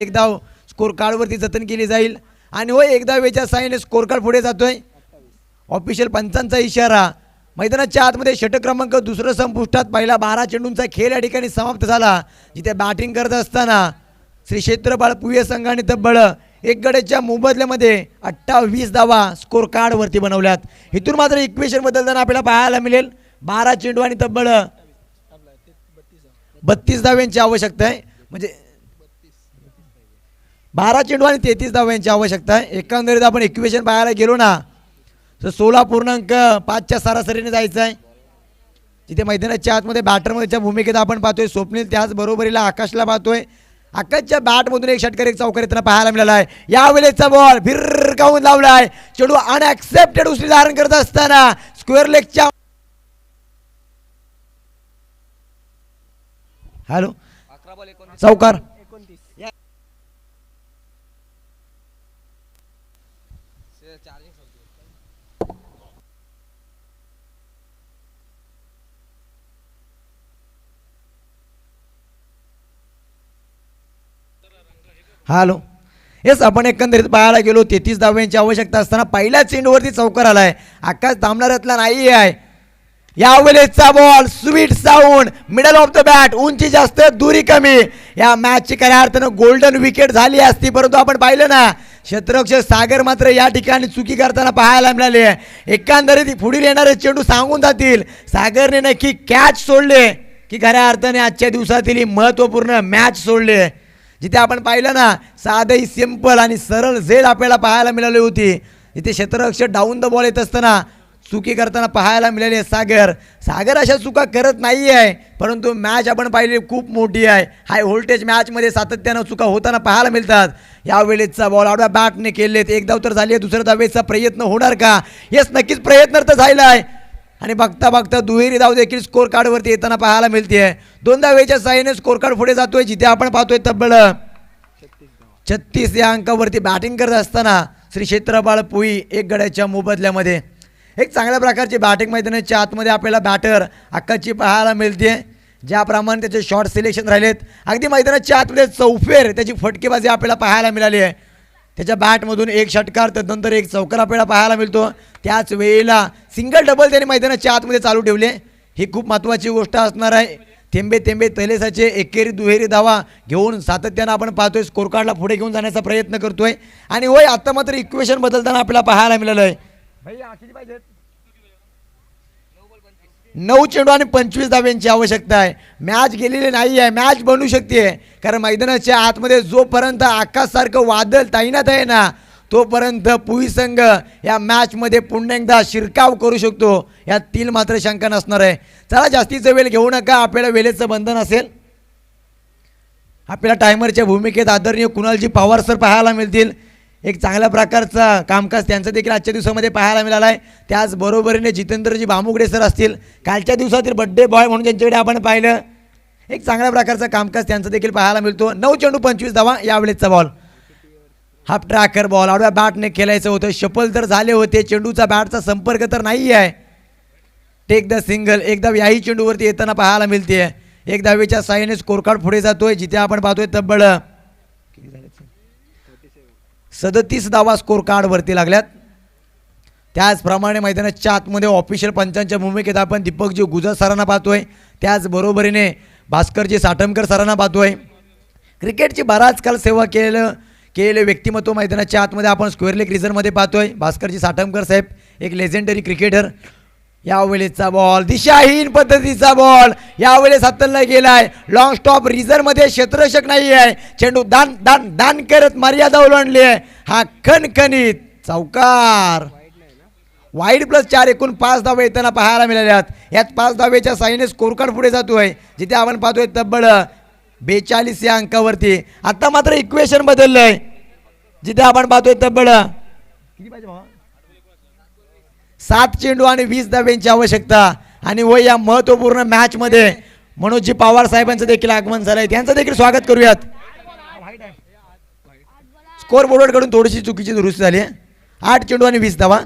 एक धाव स्कोर कार्डवरती जतन केली जाईल. आणि हो एक धावेच्या साईने स्कोर कार्ड पुढे जातोय. ऑफिशियल पंचांचा इशारा. मैदानाच्या आतमध्ये षटक क्रमांक दुसरं संपुष्टात पहिला बारा चेंडूंचा खेळ या ठिकाणी समाप्त झाला. जिथे बॅटिंग करत असताना श्री क्षेत्रपाळ पुये संघाने तब्बळ एक गड्याच्या मोबदल्यामध्ये अठ्ठावीस धावा स्कोर कार्डवरती बनवल्यात. इथून मात्र इक्वेशन बदलताना आपल्याला पाहायला मिळेल. बारा चेंडू आणि तब्बळ बत्तीस धाव्यांची आवश्यकता आहे. म्हणजे बारा चेंडू आणि तेहतीस धाव्यांची आवश्यकता आहे. एकंदरीत आपण इक्वेशन पाहायला गेलो ना तर सोळा पूर्णांक पाचच्या सरासरीने जायचं आहे. जिथे मैदानाच्या आतमध्ये बॅटरमध्येच्या भूमिकेत आपण पाहतोय स्वप्नील त्याचबरोबरीला आकाशला पाहतोय. आकाशच्या बॅटमधून एक षटकर एक चौकार येताना पाहायला मिळाला आहे. यावेळेचा बॉल भिरकावून लावलाय. चेडू अनएक्सेप्टेड उचली धारण करत असताना स्क्वेअर लेगच्या हॅलो चौकार. हॅलो येस आपण एकंदरीत पाहायला गेलो तेहतीस धाव्यांची आवश्यकता असताना पहिल्या चेंडूवरती चौकार आलाय. आकाश थांबणाऱ्यातला नाही आहे. यावेळेसचा ball sweet sound middle of the bat उंची जास्त दुरी कमी. या मॅचची खऱ्या अर्थानं गोल्डन विकेट झाली असती परंतु आपण पाहिलं ना क्षेत्ररक्षक सागर मात्र या ठिकाणी चुकी करताना पाहायला मिळाले. एकंदरीत पुढील येणारे चेंडू सांगून जातील. सागरने नक्की कॅच सोडले. की खऱ्या अर्थाने आजच्या दिवसातील ही महत्त्वपूर्ण मॅच सोडले. जिथे आपण पाहिलं ना साधही सिंपल आणि सरळ झेड आपल्याला पाहायला मिळाली होती. इथे क्षेत्ररक्षक डाऊन द बॉल येत असताना चुकी करताना पाहायला मिळाली आहे सागर. सागर अशा चुका करत नाही आहे परंतु मॅच आपण पाहिली खूप मोठी आहे. हाय व्होल्टेज मॅचमध्ये सातत्यानं चुका होताना पाहायला मिळतात. यावेळेसचा बॉल आडव्या बॅटने केलेत. एक धाव तर झाली आहे दुसऱ्या धावेचा प्रयत्न होणार का? येस नक्कीच प्रयत्न तर झाला आहे आणि बघता बघता दुहेरी धाव देखील स्कोर कार्डवरती येताना पाहायला मिळते दोन धावेच्या साहाय्याने स्कोर कार्ड पुढे जातोय जिथे आपण पाहतोय तब्बल. छत्तीस या अंकावरती बॅटिंग करत असताना श्री क्षेत्रपाळ पुई एक गड्याच्या मोबदल्यामध्ये एक चांगल्या प्रकारची बॅटिंग मैदानाच्या आतमध्ये आपल्याला बॅटर अक्काची पाहायला मिळते. ज्याप्रमाणे त्याचे शॉर्ट सिलेक्शन राहिलेत. अगदी मैदानाच्या आतमध्ये चौफेर त्याची फटकेबाजी आपल्याला पाहायला मिळाली आहे. त्याच्या बॅटमधून एक षटकार तर नंतर एक चौकार आपल्याला पाहायला मिळतो. त्याच वेळेला सिंगल डबल त्याने मैदानाच्या आतमध्ये चालू ठेवले. ही खूप महत्त्वाची गोष्ट असणार आहे. थेंबे थेंबे तैलेसाचे एकेरी दुहेरी धावा घेऊन सातत्यानं आपण पाहतोय. स्कोरकार्डला पुढे घेऊन जाण्याचा प्रयत्न करतोय. आणि होय आता मात्र इक्वेशन बदलताना आपल्याला पाहायला मिळालं आहे नऊ चेंडू आणि पंचवीस धाव्यांची आवश्यकता आहे. मॅच गेलेली नाही आहे मॅच बनू शकते. कारण मैदानाच्या आतमध्ये जोपर्यंत आकाशसारखं वादळ तैनात आहे ना तोपर्यंत पुई संघ या मॅचमध्ये पुन्हा एकदा शिरकाव करू शकतो. यात तीन मात्र शंका नसणार आहे. चला जास्तीचा वेळ घेऊ नका. आपल्याला वेळेचं बंधन असेल. आपल्याला टायमरच्या भूमिकेत आदरणीय कुणालजी पवार सर पाहायला मिळतील. एक चांगल्या प्रकारचा कामकाज त्यांचं देखील आजच्या दिवसामध्ये पाहायला मिळालं आहे त्याचबरोबरीने जितेंद्रजी भामुगडे सर असतील. कालच्या दिवसातील बड्डे बॉय म्हणून ज्यांच्याकडे आपण पाहिलं एक चांगल्या प्रकारचं कामकाज त्यांचं देखील पाहायला मिळतो. नऊ चेंडू पंचवीस धावा यावेळेसचा बॉल हाफ ट्रॅकर बॉल आडव्या बॅटने खेळायचं होतं. शपल तर झाले होते. चेंडूचा बॅटचा संपर्क तर नाही आहे टेक द सिंगल एकदा याही चेंडूवरती येताना पाहायला मिळते एक धावेच्या साह्याने स्कोरकार्ड पुढे जातोय. जिथे आपण पाहतोय तब्बळ सदतीस धावा स्कोर कार्डवरती लागल्यात. त्याचप्रमाणे मैदानाच्या आतमध्ये ऑफिशियल पंचांच्या भूमिकेत आपण दीपकजी गुजर सरांना पाहतोय. त्याचबरोबरीने भास्करजी साठमकर सरांना पाहतोय. क्रिकेटची बराच काल सेवा केलेलं केलेले व्यक्तिमत्व मैदानाच्या आतमध्ये आपण स्क्वेअर लेग रिझनमध्ये पाहतोय. भास्करजी साठमकर साहेब एक लेजेंडरी क्रिकेटर यावेळेसचा बॉल दिशाहीन पद्धतीचा बॉल यावेळेस हातलला गेलाय. लॉंग स्टॉप रिझर्वमध्ये क्षेत्ररक्षक नाही आहे चेंडू दान दान दान करत मर्यादा ओलांडली आहे. हा खणखणीत चौकार. वाईड प्लस चार एकूण पाच धावे येताना पाहायला मिळाल्यात. यात पाच धावेच्या साईने स्कोरकार्ड पुढे जातोय. जिथे आपण पाहतोय तब्बल बेचाळीस या अंकावरती. आता मात्र इक्वेशन बदललंय. जिथे आपण पाहतोय तब्बल किती पाहिजे सात चेंडू आणि वीस धाब्यांची आवश्यकता. आणि वय या महत्त्वपूर्ण मॅचमध्ये मनोजजी पवार साहेबांचं देखील आगमन झालंय. त्यांचं देखील स्वागत करूयात. स्कोर बोर्डकडून थोडीशी चुकीची दुरुस्ती झाली आहे. आठ चेंडू आणि वीस धावा.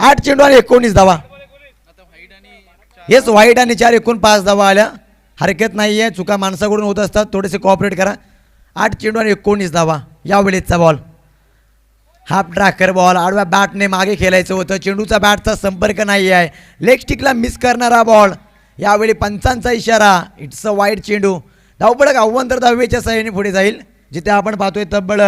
आठ चेंडू आणि एकोणीस धावा. हेच वाईट आणि चार एकूण पाच धावा आल्या. हरकत नाही आहे चुका माणसाकडून होत असतात. थोडेसे कॉपरेट करा. आठ चेंडू आणि एकोणीस धावा. या वेळेचा बॉल हाफ ड्राकर बॉल आडव्या बॅटने मागे खेळायचं होतं. चेंडूचा बॅटचा संपर्क नाही आहे. लेग स्टिकला मिस करणारा बॉल यावेळी पंचांचा इशारा. इट्स अ वाईट चेंडू. धावपडक आव्हान तर दहावीच्या सहाय्याने पुढे जाईल. जिथे आपण पाहतोय तब्बल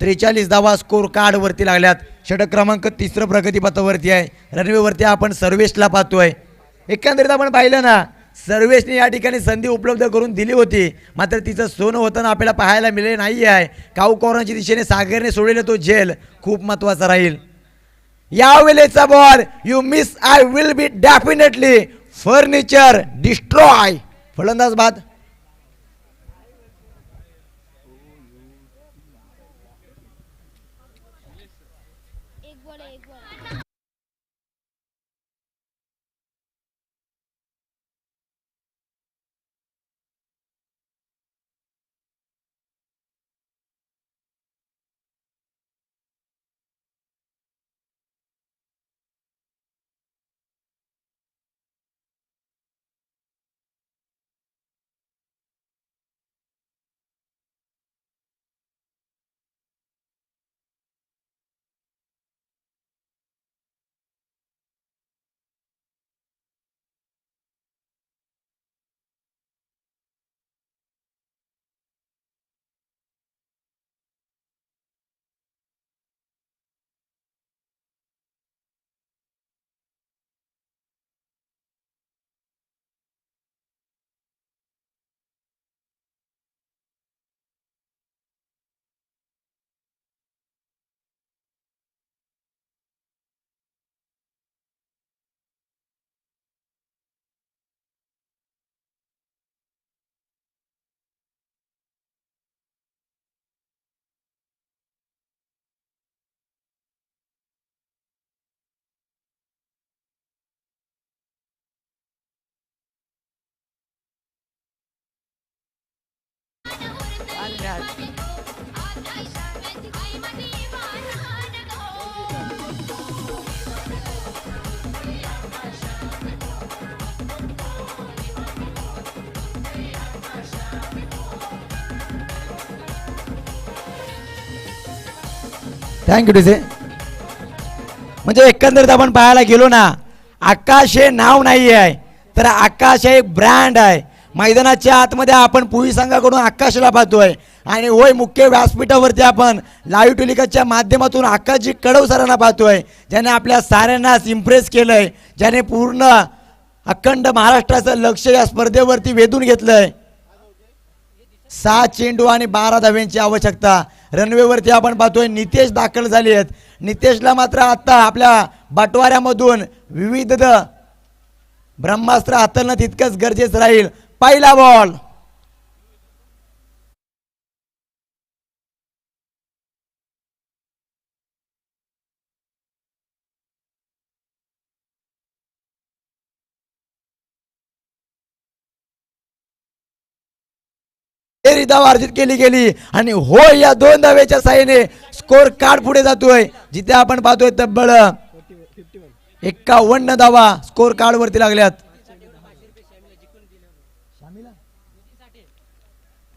त्रेचाळीस धावा स्कोर कार्डवरती लागल्यात. षटक क्रमांक तिसरं प्रगतीपथावरती आहे. रनवेवरती आपण सर्वेशला पाहतोय. एकंदरीत आपण पाहिलं ना सर्वेशने या ठिकाणी संधी उपलब्ध करून दिली होती. मात्र तिचं सोनं होताना आपल्याला पाहायला मिळेल नाही आहे काऊकॉर्नरच्या दिशेने सागरने सोडलेला तो झेल खूप महत्त्वाचा राहील. या वेळेचा ball you miss I will be definitely furniture destroy फलंदाज बाद थँक्यू डिझे म्हणजे एकंदरीत आपण पाहायला गेलो ना आकाश हे नाव नाही आहे तर आकाश हे एक ब्रँड आहे. मैदानाच्या आतमध्ये आपण पुरी संघाकडून आकाशला पाहतोय. आणि होय मुख्य व्यासपीठावरती आपण लाईव्ह टेलिकास्टच्या माध्यमातून आकाशजी कडव सरांना पाहतोय ज्याने आपल्या साऱ्यांनाच इम्प्रेस केलंय ज्याने पूर्ण अखंड महाराष्ट्राचं लक्ष या स्पर्धेवरती वेधून घेतलंय. सहा चेंडू आणि बारा धाव्यांची आवश्यकता. रनवेवरती आपण पाहतोय नितेश दाखल झाले आहेत. नितेशला मात्र आता आपल्या बटवाऱ्यामधून विविध ब्रह्मास्त्र हाताळणं तितकंच गरजेचं राहील. पहिला बॉल तेरी धाव अर्जित केली गेली आणि हो या दोन धावेच्या साह्याने स्कोर कार्ड पुढे जातोय. जिथे आपण पाहतोय तब्बल एक्कावन्न धावा स्कोर कार्ड वरती लागल्यात.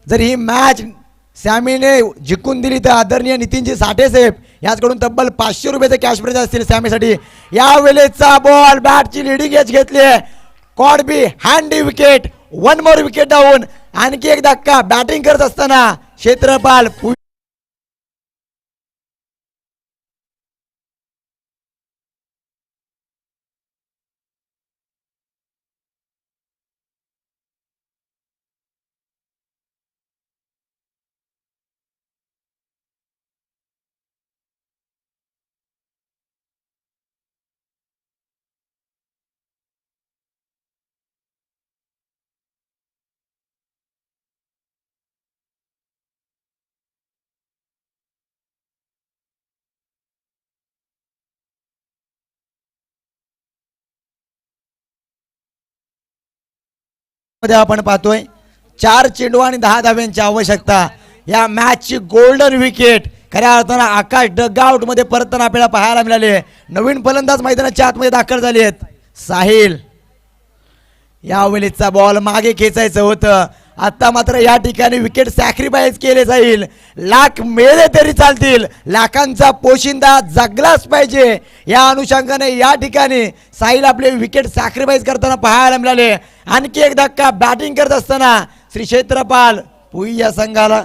जर ही मॅच सॅमीने जिंकून दिली तर आदरणीय नितीनजी साठे साहेब याचकडून तब्बल पाचशे रुपयाचे कॅश प्राइज असतील सॅमीसाठी. या वेळेचा बॉल बॅटची लिडिंग एच घेतली आहे. कॉडबी हँडी wicket one more wicket down आणखी एक धक्का बॅटिंग करत असताना क्षेत्रपाल मध्ये आपण पाहतोय चार चेंडू आणि दहा धाव्यांची आवश्यकता. या मॅचची गोल्डन विकेट खऱ्या अर्थानं आकाश डगआउटमध्ये परतताना आपल्याला पाहायला मिळाले नवीन फलंदाज मैदानाच्या आतमध्ये दाखल झाले आहेत साहिल यावेळेचा बॉल मागे खेचायचं होतं. आता मात्र या ठिकाणी विकेट सॅक्रिफाईस केले जाईल. लाख मेले तरी चालतील. लाखांचा पोशिंदा जगलाच पाहिजे. या अनुषंगाने या ठिकाणी साहिल आपले विकेट सॅक्रिफाईस करताना पाहायला मिळाले. आणखी एक धक्का बॅटिंग करत असताना श्री क्षेत्रपाल पुई या संघाला.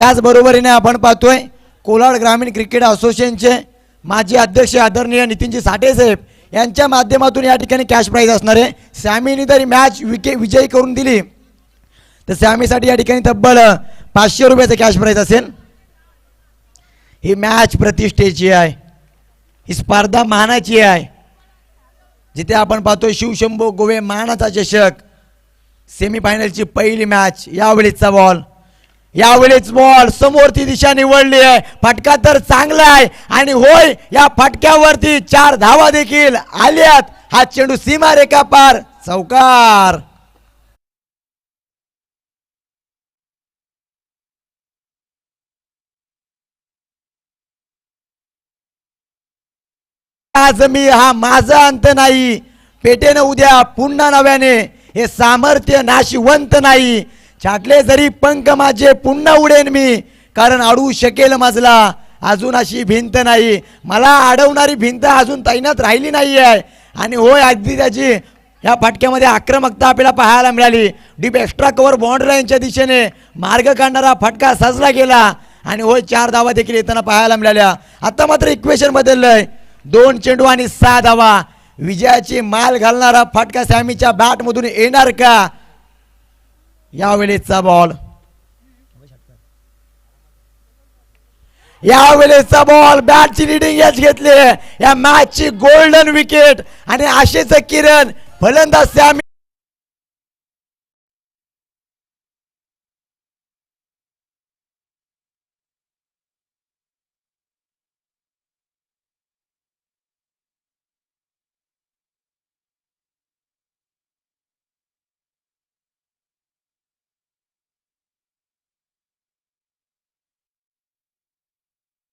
त्याचबरोबरीने आपण पाहतोय कोलाड ग्रामीण क्रिकेट असोसिएशनचे माजी अध्यक्ष आदरणीय नितीनजी साठे साहेब यांच्या माध्यमातून या ठिकाणी कॅश प्राईज असणार आहे. सॅमीनी जरी मॅच विके विजयी करून दिली तर सॅमीसाठी या ठिकाणी तब्बल पाचशे रुपयाचं कॅश प्राईज असेल. ही मॅच प्रतिष्ठेची आहे. ही स्पर्धा मानाची आहे. जिथे आपण पाहतो शिवशंभो गोवे मानाचा चषक. सेमीफायनलची पहिली मॅच यावेळीचा बॉल यावेळेस बॉल समोरची दिशा निवडली आहे. फटका तर चांगला आहे. आणि होय या फटक्यावरती चार धावा देखील आल्यात. हा चेंडू सीमा रेखा पार चौकार. आज मी हा माझा अंत नाही. पेटेनं उद्या पुन्हा नव्याने. हे सामर्थ्य नाशिवंत नाही. छाटले जरी पंख माझे पुन्हा उडेन मी कारण अडवू शकेल मजला. अजून अशी भिंत नाही. मला अडवणारी भिंत अजून तैनात राहिली नाही आहे आणि होय अगदी त्याची या फटक्यामध्ये आक्रमकता आपल्याला पाहायला मिळाली. डीप एक्स्ट्रा कव्हर बॉन्डरांच्या दिशेने मार्ग काढणारा फटका सजला गेला. आणि होय चार धावा देखील येताना पाहायला मिळाल्या. आता मात्र इक्वेशन बदललंय. दोन चेंडू आणि सहा धावा. विजयाची माल घालणारा फटका सॅमीच्या बॅटमधून येणार का? यावेळेचा बॉल यावेळेचा बॉल बॅटची लिडिंग याच घेतली. या मॅचची गोल्डन विकेट आणि आशेचं किरण फलंदाज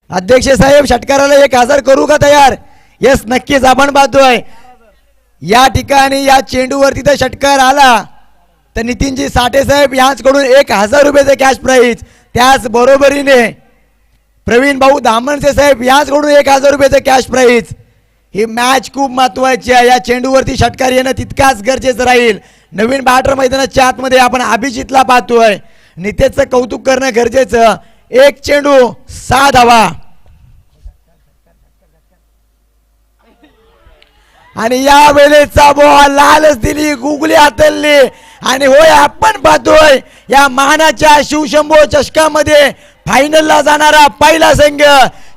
अध्यक्ष साहेब षटकाराला एक हजार करू का तयार? येस नक्कीच आपण पाहतोय या ठिकाणी या चेंडूवरती तर षटकार आला. तर नितीनजी साठे साहेब यांचकडून एक हजार रुपयाचं कॅश प्राईज त्याच बरोबरीने प्रवीण भाऊ दामणसे साहेब यांचकडून एक हजार रुपयाचं कॅश प्राईज ही मॅच खूप महत्वाची आहे. या चेंडूवरती षटकार येणं तितकाच गरजेचं राहील. नवीन बॅटर मैदानाच्या आतमध्ये आपण अभिजितला पाहतोय. नितेशचं कौतुक करणं गरजेचं. एक चेंडू सहा धावा. आणि या वेळेचा बोहा लालच दिली गुगली हातलली. आणि होय आपण पाहतोय या मानाच्या शिवशंभो चषकामध्ये फायनलला जाणारा पहिला संघ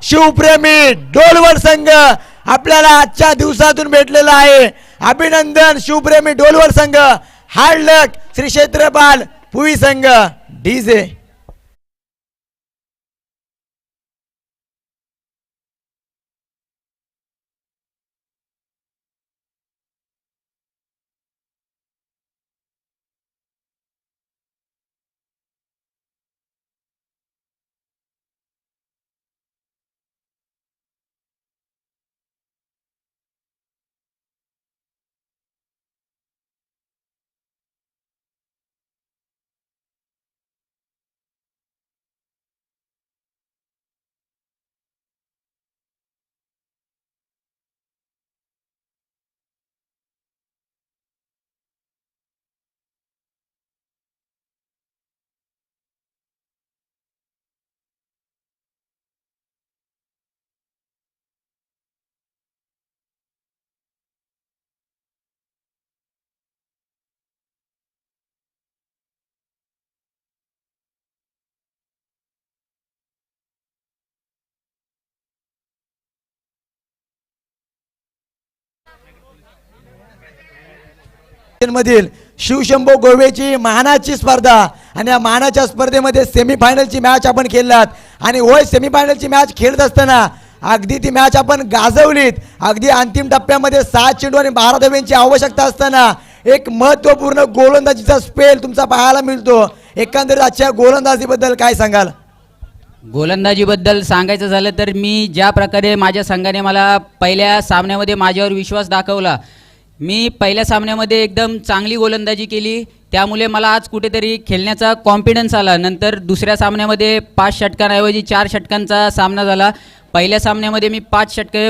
शिवप्रेमी डोलवड संघ आपल्याला आजच्या दिवसातून भेटलेला आहे. अभिनंदन शिवप्रेमी डोलवड संघ हार्ड लक श्री क्षेत्रपाल पुई संघ डीजे. मधील शिवशंभो गोवेची मानाची स्पर्धा आणि या मानाच्या स्पर्धेमध्ये सेमीफायनलची मॅच आपण खेळलात. आणि होय सेमीफायनलची मॅच खेळत असताना अगदी ती मॅच आपण गाजवलीत. अगदी अंतिम टप्प्यामध्ये सात चेंडू आणि बारा धाव्यांची आवश्यकता असताना एक महत्त्वपूर्ण गोलंदाजीचा स्पेल तुमचा पाहायला मिळतो. एकंदरीत आजच्या गोलंदाजीबद्दल काय सांगाल? गोलंदाजीबद्दल सांगायचं झालं तर मी ज्या प्रकारे माझ्या संघाने मला पहिल्या सामन्यामध्ये माझ्यावर विश्वास दाखवला मी पहिल्या सामन्यामध्ये एकदम चांगली गोलंदाजी केली. त्यामुळे मला आज कुठेतरी खेळण्याचा कॉन्फिडन्स आला. नंतर दुसऱ्या सामन्यामध्ये पाच षटकांऐवजी चार षटकांचा सामना झाला. पहिल्या सामन्यामध्ये मी पाच षटके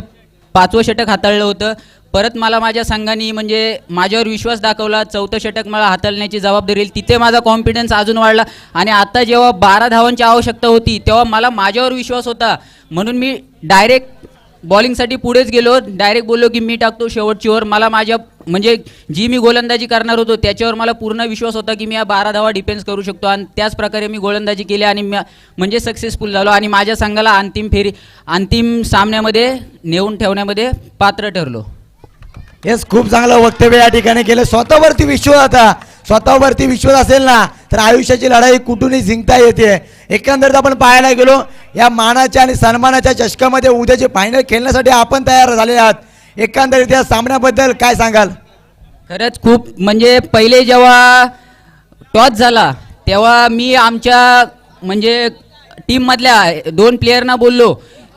पाचवं षटक हाताळलं होतं. परत मला माझ्या संघाने म्हणजे माझ्यावर विश्वास दाखवला. चौथं षटक मला हाताळण्याची जबाबदारी तिथे माझा कॉन्फिडन्स अजून वाढला. आणि आता जेव्हा बारा धावांची आवश्यकता होती तेव्हा मला माझ्यावर विश्वास होता. म्हणून मी डायरेक्ट बॉलिंगसाठी पुढेच गेलो. डायरेक्ट बोललो की मी टाकतो शेवटची ओव्हर मला माझ्या म्हणजे जी मी गोलंदाजी करणार होतो त्याच्यावर मला पूर्ण विश्वास होता की मी या बारा धावा डिफेन्स करू शकतो. आणि त्याच प्रकारे मी गोलंदाजी केली आणि म्हणजे सक्सेसफुल झालो. आणि माझ्या संघाला अंतिम फेरी अंतिम सामन्यामध्ये नेऊन ठेवण्यामध्ये पात्र ठरलो. येस खूप चांगलं वक्तव्य या ठिकाणी केलं. स्वतःवरती विश्वास आता स्वतःवरती विश्वास असेल ना तर आयुष्याची लढाई कुठूनही जिंकता येते. एकंदरीत आपण पाहायला गेलो या मानाच्या आणि सन्मानाच्या चषकामध्ये उद्याचे फायनल खेळण्यासाठी आपण तयार झाले आहात. एकंदरीत या सामन्याबद्दल काय सांगाल? खरंच खूप म्हणजे पहिले जेव्हा टॉस झाला तेव्हा मी आमच्या म्हणजे टीममधल्या दोन प्लेयरना बोललो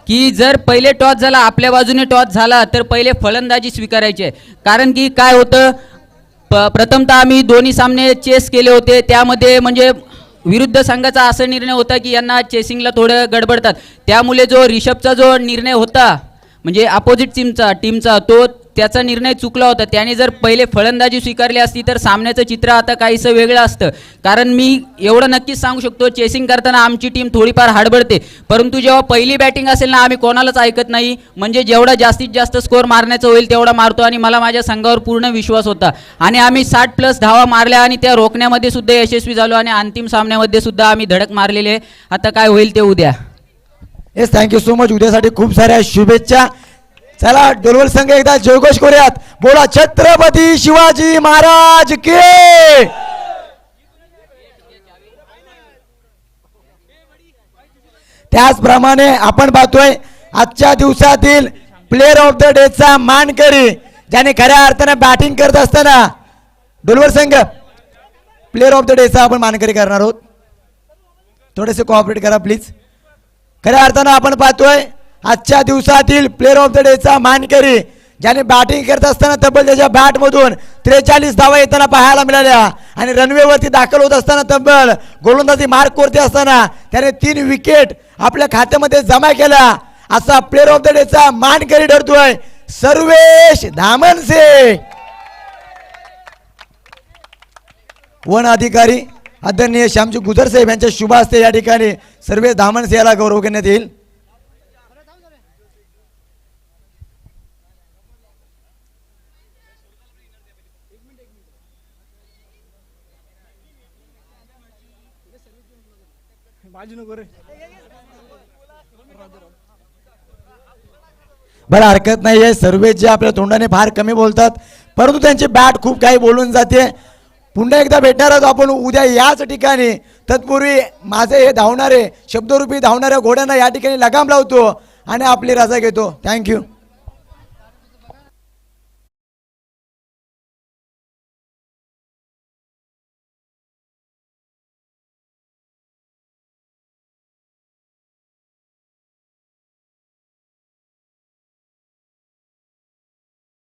की जर पहिले टॉस झाला आपल्या बाजूने टॉस झाला तर पहिले फलंदाजी स्वीकारायची. आहे कारण की काय होतं प प्रथमतः आम्ही दोन्ही सामने चेस केले होते. त्यामध्ये म्हणजे विरुद्ध संघाचा असा निर्णय होता की यांना चेसिंगला थोडं गडबडतात. त्यामुळे जो रिषभचा जो निर्णय होता म्हणजे अपोजिट टीमचा टीमचा तो त्याचा निर्णय चुकला होता. त्याने जर पहिले फलंदाजी स्वीकारली असती तर सामन्याचं चित्र आता काहीसं वेगळं असतं. कारण मी एवढं नक्कीच सांगू शकतो चेसिंग करताना आमची टीम थोडीफार हाडबडते. परंतु जेव्हा पहिली बॅटिंग असेल ना आम्ही कोणालाच ऐकत नाही. म्हणजे जेवढा जास्तीत जास्त स्कोअर मारण्याचं होईल तेवढा मारतो आणि मला माझ्या संघावर पूर्ण विश्वास होता. आणि आम्ही साठ प्लस धावा मारल्या आणि त्या रोखण्यामध्ये सुद्धा यशस्वी झालो आणि अंतिम सामन्यामध्ये सुद्धा आम्ही धडक मारलेली आहे. आता काय होईल ते उद्या. Yes thank you so much उद्यासाठी खूप साऱ्या शुभेच्छा. चला डोलवल संघ एकदा जयघोष करूयात. बोला छत्रपती शिवाजी महाराज के त्याचप्रमाणे आपण पाहतोय आजच्या दिवसातील प्लेअर ऑफ द डेचा मानकरी ज्याने खऱ्या अर्थाने बॅटिंग करत असताना डोलवर संघ प्लेअर ऑफ द डेचा आपण मानकरी करणार आहोत. थोडेसे कोऑपरेट करा प्लीज खऱ्या अर्थानं आपण पाहतोय आजच्या दिवसातील प्लेअर ऑफ द डेचा मानकरी ज्याने बॅटिंग करत असताना तब्बल त्याच्या बॅटमधून त्रेचाळीस धावा येताना पाहायला मिळाल्या आणि रनवेवरती दाखल होत असताना तब्बल गोलंदाजी कोरते असताना त्याने तीन विकेट आपल्या खात्यामध्ये जमा केल्या असा प्लेअर ऑफ द डेचा मानकरी ठरतोय सर्वेश धामनसे वन अधिकारी आदरणीय श्यामजी गुजर साहेब यांच्या शुभ हस्ते या ठिकाणी सर्वेश धामनसे याला गौरव करण्यात येईल. बरं हरकत नाही आहे सर्व जे आपल्या तोंडाने फार कमी बोलतात परंतु त्यांची बॅट खूप काही बोलून जाते. पुन्हा एकदा भेटणार आहोत आपण उद्या याच ठिकाणी. तत्पूर्वी माझे हे धावणारे शब्दरूपी धावणाऱ्या घोड्यांना या ठिकाणी लगाम लावतो आणि आपली रजा घेतो. थँक्यू